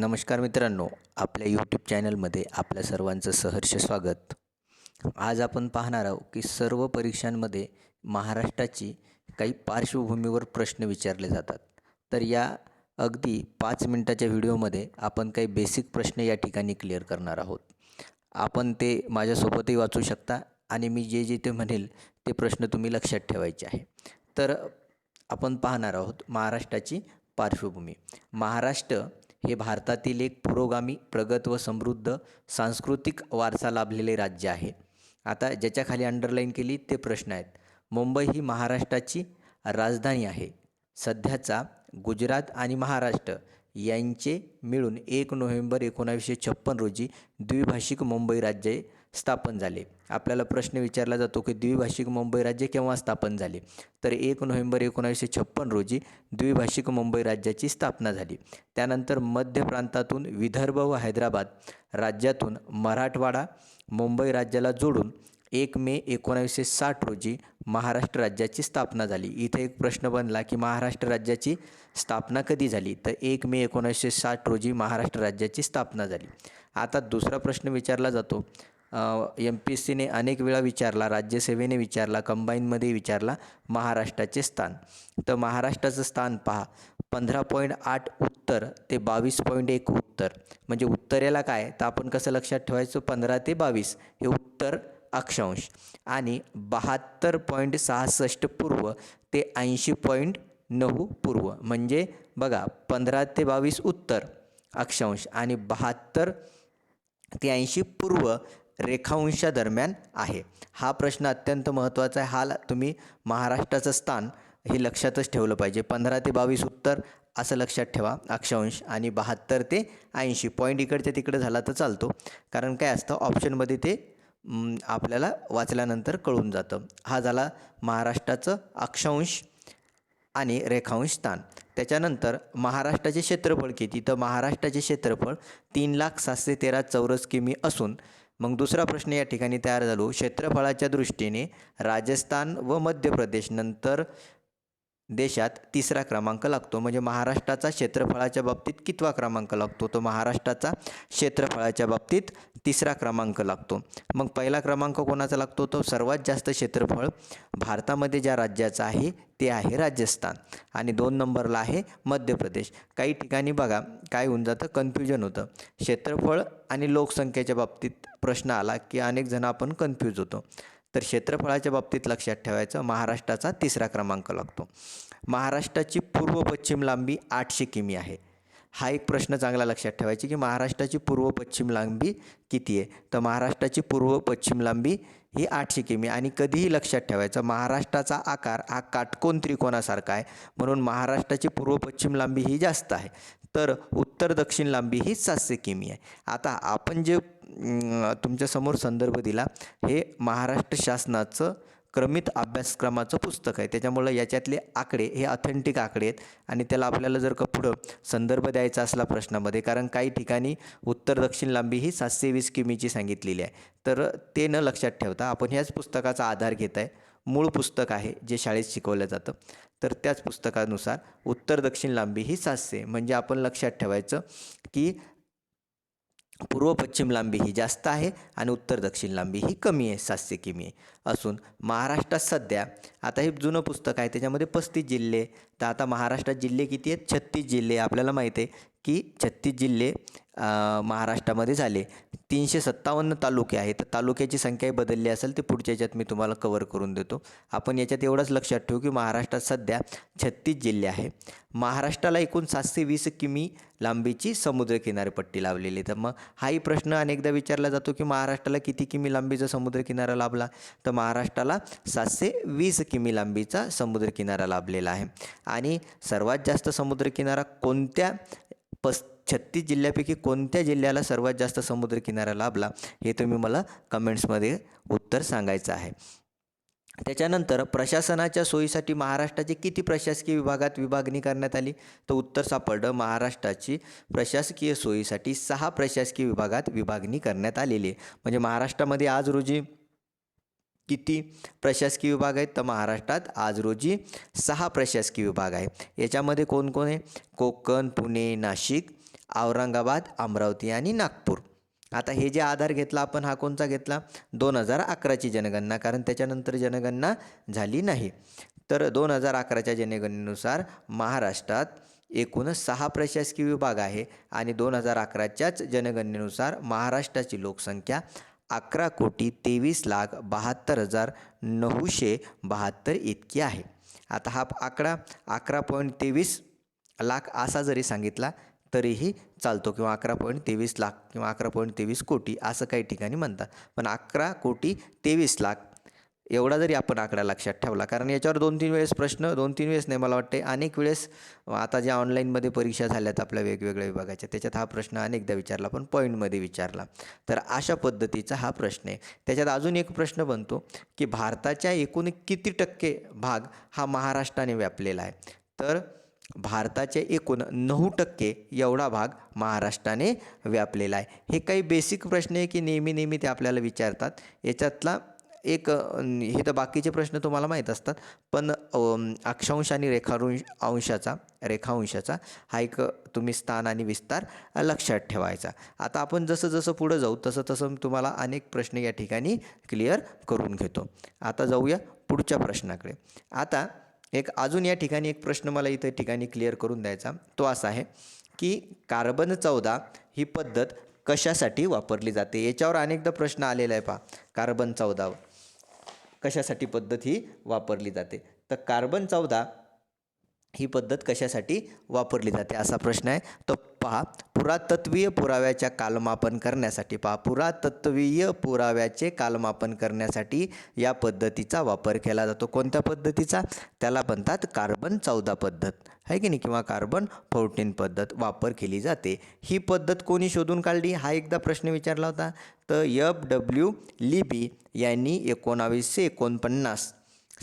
नमस्कार मित्रांनो आपल्या यूट्यूब चॅनलमध्ये आपल्या सर्वांचं सहर्ष स्वागत. आज आपण पाहणार आहोत की सर्व परीक्षांमध्ये महाराष्ट्राची काही पार्श्वभूमीवर प्रश्न विचारले जातात. तर या अगदी पाच मिनटाच्या व्हिडिओमध्ये आपण काही बेसिक प्रश्न या ठिकाणी क्लिअर करणार आहोत. आपण ते माझ्यासोबतही वाचू शकता आणि मी जे जे ते म्हणेल ते प्रश्न तुम्ही लक्षात ठेवायचे आहे. तर आपण पाहणार आहोत महाराष्ट्राची पार्श्वभूमी. महाराष्ट्र हे भारतातील एक पुरोगामी प्रगत व समृद्ध सांस्कृतिक वारसा लाभलेले राज्य आहे. आता ज्याच्याखाली अंडरलाईन केली ते प्रश्न आहेत. मुंबई ही महाराष्ट्राची राजधानी आहे. सध्याचा गुजरात आणि महाराष्ट्र यांचे मिळून एक नोव्हेंबर एकोणावीसशे छप्पन रोजी द्विभाषिक मुंबई राज्य स्थापन झाले. आपल्याला प्रश्न विचारला जातो की द्विभाषिक मुंबई राज्य केव्हा स्थापन झाले? तर एक नोव्हेंबर एकोणावीसशे छप्पन रोजी द्विभाषिक मुंबई राज्याची स्थापना झाली. त्यानंतर मध्य प्रांतातून विदर्भ व हैदराबाद राज्यातून मराठवाडा मुंबई राज्याला जोडून एक मे एकोणावीसशे साठ रोजी महाराष्ट्र राज्याची स्थापना झाली. इथे एक प्रश्न बनला की महाराष्ट्र राज्याची स्थापना कधी झाली? तर एक मे एकोणावीसशे साठ रोजी महाराष्ट्र राज्याची स्थापना झाली. आता दुसरा प्रश्न विचारला जातो एम पी एस सीने अनेक वेळा विचारला राज्यसेवेने विचारला कंबाईनमध्ये विचारला महाराष्ट्राचे स्थान. तर महाराष्ट्राचं स्थान पहा. पंधरा पॉईंट आठ उत्तर ते बावीस पॉईंट एक उत्तर. म्हणजे उत्तरेला काय? तर आपण कसं लक्षात ठेवायचं? पंधरा ते बावीस हे उत्तर अक्षांश. आणि बहात्तर पॉईंट सहासष्ट पूर्व ते ऐंशी पॉईंट नऊ पूर्व. म्हणजे बघा पंधरा ते बावीस उत्तर अक्षांश आणि बहात्तर ते ऐंशी पूर्व रेखांशादरम्यान आहे. हा प्रश्न अत्यंत महत्त्वाचा आहे. हा तुम्ही महाराष्ट्राचं स्थान हे लक्षातच ठेवलं पाहिजे. पंधरा ते बावीस उत्तर असं लक्षात ठेवा. अक्षांश आणि बहात्तर ते ऐंशी. पॉईंट इकडच्या तिकडे झाला तर चालतो. कारण काय असतं ऑप्शनमध्ये ते आपल्याला वाचल्यानंतर कळून जातं. हा झाला महाराष्ट्राचं अक्षांश आणि रेखांश स्थान. त्याच्यानंतर महाराष्ट्राचे क्षेत्रफळ किती? तर महाराष्ट्राचे क्षेत्रफळ तीन लाख सातशे तेरा चौरस किमी असून मग दुसरा प्रश्न या ठिकाणी तयार झालो. क्षेत्रफळाच्या दृष्टीने राजस्थान व मध्य प्रदेश नंतर देशात तिसरा क्रमांक लागतो. म्हणजे महाराष्ट्राचा क्षेत्रफळाच्या बाबतीत कितवा क्रमांक लागतो? तो महाराष्ट्राचा क्षेत्रफळाच्या बाबतीत तिसरा क्रमांक लागतो. मग पहिला क्रमांक कोणाचा लागतो? तो सर्वात जास्त क्षेत्रफळ भारतामध्ये ज्या राज्याचं आहे ते आहे राजस्थान. आणि दोन नंबरला आहे मध्य प्रदेश. काही ठिकाणी बघा काय होऊन जातं? कन्फ्युजन होतं. क्षेत्रफळ आणि लोकसंख्येच्या बाबतीत प्रश्न आला की अनेक जण आपण कन्फ्यूज होतो. तर क्षेत्रफळाच्या बाबतीत लक्षात ठेवायचं महाराष्ट्राचा तिसरा क्रमांक लागतो. महाराष्ट्राची पूर्व पश्चिम लांबी आठशे किमी आहे. हा एक प्रश्न चांगला लक्षात ठेवायची की महाराष्ट्राची पूर्व पश्चिम लांबी किती आहे? तर महाराष्ट्राची पूर्व पश्चिम लांबी ही आठशे किमी आणि कधीही लक्षात ठेवायचं महाराष्ट्राचा आकार हा काटकोन त्रिकोणासारखा आहे. म्हणून महाराष्ट्राची पूर्व पश्चिम लांबी ही जास्त आहे. तर उत्तर दक्षिण लांबी ही सातशे किमी आहे. आता आपण जे तुमच्यासमोर संदर्भ दिला हे महाराष्ट्र शासनाचं क्रमित अभ्यासक्रमाचं पुस्तक आहे. त्याच्यामुळं याच्यातले आकडे हे ऑथेंटिक आकडे आहेत. आणि त्याला आपल्याला जर का पुढं संदर्भ द्यायचा असला प्रश्नामध्ये कारण काही ठिकाणी उत्तर दक्षिण लांबी ही सातशे वीस किमीची सांगितलेली आहे. तर ते न लक्षात ठेवता आपण ह्याच पुस्तकाचा आधार घेत आहे. मूळ पुस्तक आहे जे शाळेत शिकवलं जातं. तर त्याच पुस्तकानुसार उत्तर दक्षिण लांबी ही सातशे. म्हणजे आपण लक्षात ठेवायचं की पूर्व पश्चिम लांबी ही जास्त आहे आणि उत्तर दक्षिण लांबी ही कमी आहे सातशे किमी आहे. असून महाराष्ट्रात सध्या आता हे जुनं पुस्तक आहे त्याच्यामध्ये पस्तीस जिल्हे. तर आता महाराष्ट्रात जिल्हे किती आहेत? छत्तीस जिल्हे. आपल्याला माहीत आहे की छत्तीस जिल्हे महाराष्ट्रामध्ये झाले. तीनशे सत्तावन्न तालुके आहेत. तर तालुक्याची संख्याही बदलली असेल ते पुढच्या याच्यात मी तुम्हाला कवर करून देतो. आपण याच्यात एवढंच लक्षात ठेवू की महाराष्ट्रात सध्या छत्तीस जिल्हे आहे महाराष्ट्राला एकूण सातशे वीस किमी लांबीची समुद्रकिनारपट्टी लाभलेली तर मग हाही प्रश्न अनेकदा विचारला जातो की महाराष्ट्राला किती किमी लांबीचा समुद्रकिनारा लाभला? तर महाराष्ट्राला सातशे वीस किमी लांबीचा समुद्रकिनारा लाभलेला आहे. आणि सर्वात जास्त समुद्रकिनारा कोणत्या पस छत्तीस जिल्ह्यापैकी कोणत्या जिल्ह्याला सर्वात जास्त समुद्रकिनारा लाभला हे तुम्ही मला कमेंट्समध्ये उत्तर सांगायचं आहे. त्याच्यानंतर प्रशासनाच्या सोयीसाठी महाराष्ट्राचे किती प्रशासकीय विभागात विभागणी करण्यात आली? तर उत्तर सापडलं महाराष्ट्राची प्रशासकीय सोयीसाठी सहा प्रशासकीय विभागात विभागणी करण्यात आलेली आहे. म्हणजे महाराष्ट्रामध्ये आज रोजी किती प्रशासकीय विभाग आहेत? तर महाराष्ट्रात आज रोजी सहा प्रशासकीय विभाग आहे. याच्यामध्ये कोण कोण आहे? कोकण पुणे नाशिक औरंगाबाद अमरावती आणि नागपूर. आता हे जे आधार घेतला आपण हा कोणता घेतला? दोन हजार अकराची जनगणना कारण त्याच्यानंतर जनगणना झाली नाही. तर दोन हजार अकराच्या जनगणनेनुसार महाराष्ट्रात एकूण सहा प्रशासकीय विभाग आहे आणि दोन हजार अकराच्याच जनगणनेनुसार महाराष्ट्राची लोकसंख्या अकरा कोटी तेवीस लाख बहात्तर हजार नऊशे बहात्तर इतकी आहे. आता हा आकडा अकरा पॉईंट तेवीस लाख असा जरी सांगितला तरीही चालतो किंवा अकरा पॉईंट तेवीस लाख किंवा अकरा पॉईंट तेवीस कोटी असं काही ठिकाणी म्हणतात. पण अकरा कोटी तेवीस लाख एवढा जरी आपण आकडा लक्षात ठेवला कारण याच्यावर दोन तीन वेळेस प्रश्न दोन तीन वेळेस नाही मला वाटते अनेक वेळेस आता ज्या ऑनलाईनमध्ये परीक्षा झाल्यात आपल्या वेगवेगळ्या विभागाच्या त्याच्यात हा प्रश्न अनेकदा विचारला पण पॉईंटमध्ये विचारला. तर अशा पद्धतीचा हा प्रश्न आहे. त्याच्यात अजून एक प्रश्न बनतो की भारताच्या एकूण किती टक्के भाग हा महाराष्ट्राने व्यापलेला आहे? तर भारताचे एकूण नऊ टक्के एवढा भाग महाराष्ट्राने व्यापलेला आहे. हे काही बेसिक प्रश्न आहे की नेहमी नेहमी ते आपल्याला विचारतात? याच्यातला एक हे तर बाकीचे प्रश्न तुम्हाला माहीत असतात पण अक्षांश आणि रेखांश अंशाचा रेखांशाचा हा एक तुम्ही स्थान आणि विस्तार लक्षात ठेवायचा. आता आपण जसं जसं पुढं जाऊ तसं तसं तुम्हाला अनेक प्रश्न या ठिकाणी क्लिअर करून घेतो. आता जाऊया पुढच्या प्रश्नाकडे. आता एक अजून या ठिकाणी एक प्रश्न मला इथं ठिकाणी क्लिअर करून द्यायचा. तो असा आहे की कार्बन चौदा ही पद्धत कशासाठी वापरली जाते? याच्यावर अनेकदा प्रश्न आलेला आहे पहा. कार्बन चौदा कशासाठी पद्धत ही वापरली जाते? तर कार्बन चौदा ही पद्धत कशासाठी वापरली जाते असा प्रश्न आहे. तो पहा पुरातत्वीय पुराव्याच्या कालमापन करण्यासाठी पहा. पुरातत्वीय पुराव्याचे कालमापन करण्यासाठी या पद्धतीचा वापर केला जातो. कोणत्या पद्धतीचा? त्याला म्हणतात कार्बन चौदा पद्धत. आहे की नाही? किंवा कार्बन फोर्टीन पद्धत वापर केली जाते. ही पद्धत कोणी शोधून काढली? हा एकदा प्रश्न विचारला होता. तर एफ डब्ल्यू लिबी यांनी एकोणावीसशे एकोणपन्नास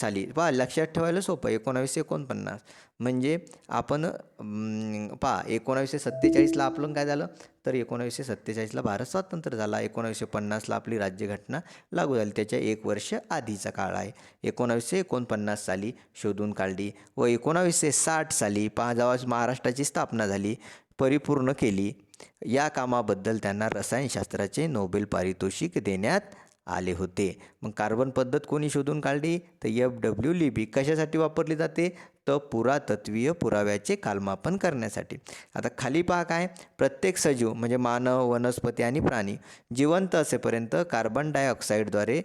साली. पहा लक्षात ठेवायला सोपं एकोणावीसशे एकोणपन्नास. म्हणजे आपण पहा एकोणावीसशे सत्तेचाळीसला आपलं काय झालं? तर एकोणावीसशे सत्तेचाळीसला भारत स्वातंत्र्य झाला. एकोणावीसशे पन्नासला आपली राज्यघटना लागू झाली. त्याच्या एक वर्ष आधीचा काळ आहे. एकोणावीसशे एकोणपन्नास साली शोधून काढली व एकोणावीसशे साठ साली पहा जेव्हा महाराष्ट्राची स्थापना झाली परिपूर्ण केली. या कामाबद्दल त्यांना रसायनशास्त्राचे नोबेल पारितोषिक देण्यात आले होते. मग कार्बन पद्धत कोणी शोधून काढली? तर एफ डब्ल्यू लिबी. कशासाठी वापरली जाते? तर पुरातत्वीय पुराव्याचे कालमापन करण्यासाठी. आता खाली पहा काय? प्रत्येक सजीव म्हणजे मानव वनस्पती आणि प्राणी जिवंत असेपर्यंत कार्बन डायऑक्साईडद्वारे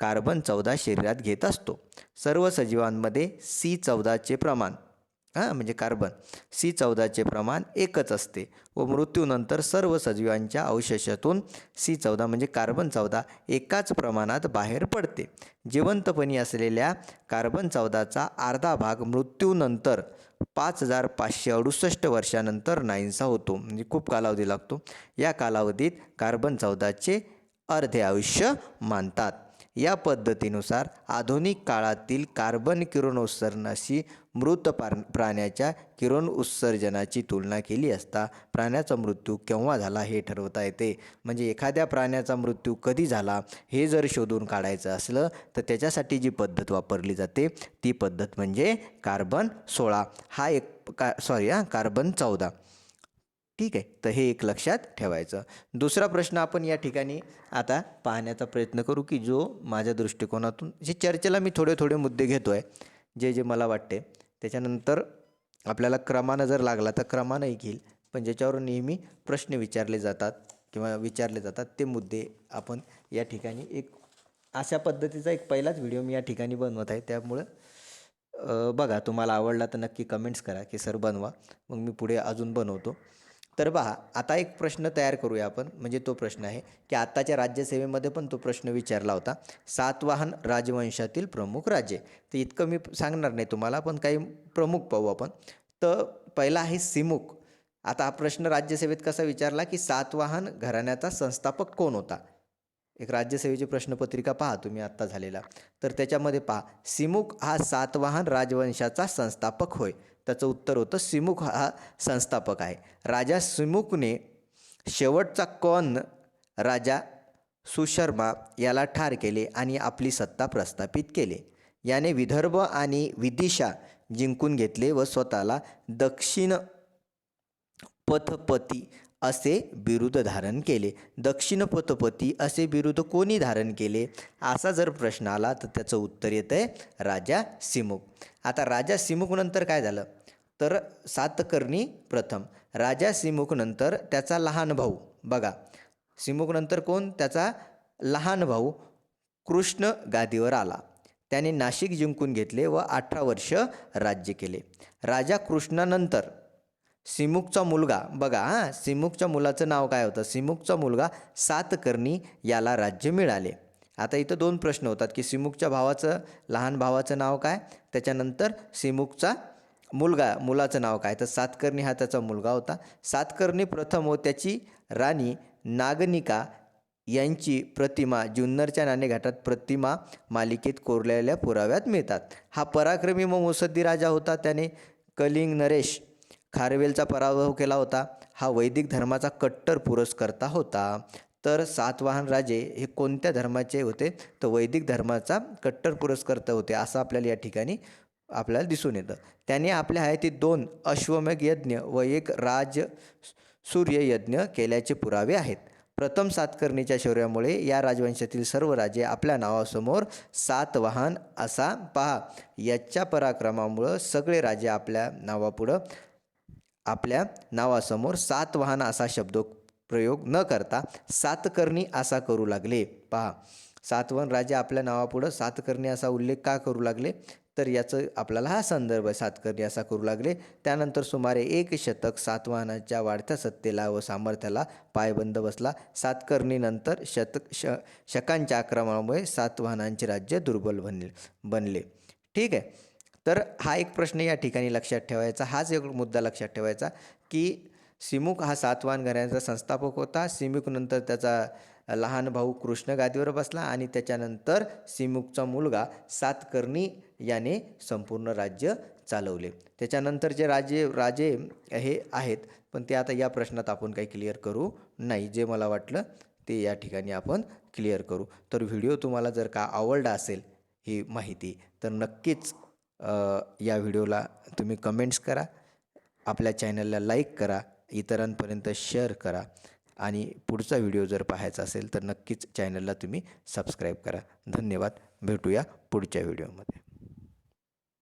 कार्बन चौदा शरीरात घेत असतो. सर्व सजीवांमध्ये सी चौदाचे प्रमाण. हां म्हणजे कार्बन. सी चौदाचे प्रमाण एकच असते व मृत्यूनंतर सर्व सजीवांच्या अवशेषातून सी चौदा म्हणजे कार्बन चौदा एकाच प्रमाणात बाहेर पडते. जिवंतपणी असलेल्या कार्बन चौदाचा अर्धा भाग मृत्यूनंतर पाच हजार पाचशे अडुसष्ट वर्षानंतर नाहीसा होतो. म्हणजे खूप कालावधी लागतो. या कालावधीत कार्बन चौदाचे अर्धे आयुष्य मानतात. या पद्धतीनुसार आधुनिक काळातील कार्बन किरणोत्सर्जनाशी मृत पार प्राण्याच्या किरण उत्सर्जनाची तुलना केली असता प्राण्याचा मृत्यू केव्हा झाला हे ठरवता येते. म्हणजे एखाद्या प्राण्याचा मृत्यू कधी झाला हे जर शोधून काढायचं असलं तर त्याच्यासाठी जी पद्धत वापरली जाते ती पद्धत म्हणजे कार्बन सोळा. हा एक का सॉरी हां कार्बन चौदा. ठीक आहे तर हे एक लक्षात ठेवायचं. दुसरा प्रश्न आपण या ठिकाणी आता पाहण्याचा प्रयत्न करू की जो माझ्या दृष्टिकोनातून जे चर्चेला मी थोडे थोडे मुद्दे घेतो आहे जे जे मला वाटते त्याच्यानंतर आपल्याला क्रमानं जर लागला तर क्रमानंही घेईल पण ज्याच्यावर नेहमी प्रश्न विचारले जातात किंवा विचारले जातात ते मुद्दे आपण या ठिकाणी एक अशा पद्धतीचा एक पहिलाच व्हिडिओ मी या ठिकाणी बनवत आहे. त्यामुळं बघा तुम्हाला आवडला तर नक्की कमेंट्स करा की सर बनवा. मग मी पुढे अजून बनवतो. तर पहा आता एक प्रश्न तयार करूया आपण. म्हणजे तो प्रश्न आहे की आत्ताच्या राज्यसेवेमध्ये पण तो प्रश्न विचारला होता. सातवाहन राजवंशातील प्रमुख राज्य. तर इतकं मी सांगणार नाही तुम्हाला पण काही प्रमुख पाहू आपण. तर पहिला आहे सिमुक. आता हा प्रश्न राज्यसेवेत कसा विचारला की सातवाहन घराण्याचा संस्थापक कोण होता? एक राज्यसेवेची प्रश्नपत्रिका पहा तुम्ही आत्ता झालेला. तर त्याच्यामध्ये पहा सिमुक हा सातवाहन राजवंशाचा संस्थापक होय. त्याचं उत्तर होतं सिमुख हा संस्थापक आहे. राजा सिमुकने शेवटचा कौन राजा सुशर्मा याला ठार केले आणि आपली सत्ता प्रस्थापित केले. याने विदर्भ आणि विदिशा जिंकून घेतले व स्वतःला दक्षिण पथपती असे बिरुद धारण केले. दक्षिण पथपती असे बिरुद कोणी धारण केले? असा जर प्रश्न आला तर त्याचं उत्तर येतं आहे राजा सिमुक. आता राजा सिमुकनंतर काय झालं? तर सातकर्णी प्रथम. राजा सिमुकनंतर त्याचा लहान भाऊ. बघा सिमुकनंतर कोण? त्याचा लहान भाऊ कृष्ण गादीवर आला. त्याने नाशिक जिंकून घेतले व अठरा वर्ष राज्य केले. राजा कृष्णानंतर सिमुकचा मुलगा. बघा हां सिमुकच्या मुलाचं नाव काय होतं? सिमुकचा मुलगा सातकर्णी याला राज्य मिळाले. आता इथं दोन प्रश्न होतात की सिमुकच्या भावाचं लहान भावाचं नाव काय? त्याच्यानंतर सिमुकचा मुलगा मुलाचं नाव काय? तर सातकर्णी हा त्याचा मुलगा होता. सातकर्णी प्रथम व त्याची राणी नागनिका यांची प्रतिमा. जुन्नरच्या नाणेघाटात प्रतिमा मालिकेत कोरलेल्या पुराव्यात मिळतात. हा पराक्रमी व मुसद्दी राजा होता त्याने. कलिंग नरेश खारवेलचा पराभव केला होता. हा वैदिक धर्माचा कट्टर पुरस्कर्ता होता. तर सातवाहन राजे हे कोणत्या धर्माचे होते? तर वैदिक धर्माचा कट्टर पुरस्कर्ता होते असं आपल्याला या ठिकाणी आपल्याला दिसून येतं. त्याने आपल्या हयातीत दोन अश्वमेघ यज्ञ व एक राज सूर्ययज्ञ केल्याचे पुरावे आहेत. प्रथम सातकर्णीच्या शौर्यामुळे या राजवंशातील सर्व राजे आपल्या नावासमोर सातवाहन असा पहा. याच्या पराक्रमामुळं सगळे राजे आपल्या नावापुढं आपल्या नावासमोर सातवाहन असा शब्द प्रयोग न करता सातकर्णी असा करू लागले. पहा सातवाहन राजे आपल्या नावापुढं सातकर्णी असा उल्लेख का करू लागले? तर याचं आपल्याला हा संदर्भ सातकर्णी असा करू लागले. त्यानंतर सुमारे एक शतक सातवाहनाच्या वाढत्या सत्तेला व सामर्थ्याला पायबंद बसला. सातकर्णीनंतर शतक श शकांच्या आक्रमणामुळे सातवाहनांचे राज्य दुर्बल बनले बनले. ठीक आहे. तर हा एक प्रश्न या ठिकाणी लक्षात ठेवायचा हाच एक मुद्दा लक्षात ठेवायचा की सिमुक हा सातवाहन घराण्याचा संस्थापक होता. सिमुकनंतर त्याचा लहान भाऊ कृष्ण गादीवर बसला आणि त्याच्यानंतर सिमुकचा मुलगा सातकर्णी याने संपूर्ण राज्य चालवले. त्याच्यानंतर जे राजे राजे हे आहेत पण ते आता या प्रश्नात आपण काही क्लिअर करू नाही. जे मला वाटलं ते या ठिकाणी आपण क्लिअर करू. तर व्हिडिओ तुम्हाला जर का आवडला असेल ही माहिती तर नक्कीच या व्हिडिओला तुम्ही कमेंट्स करा. आपल्या चॅनलला लाईक करा. इतरांपर्यंत शेअर करा. आणि पुढचा व्हिडिओ जर पाहायचा असेल तर नक्कीच चॅनलला तुम्ही सबस्क्राईब करा. धन्यवाद. भेटूया पुढच्या व्हिडिओमध्ये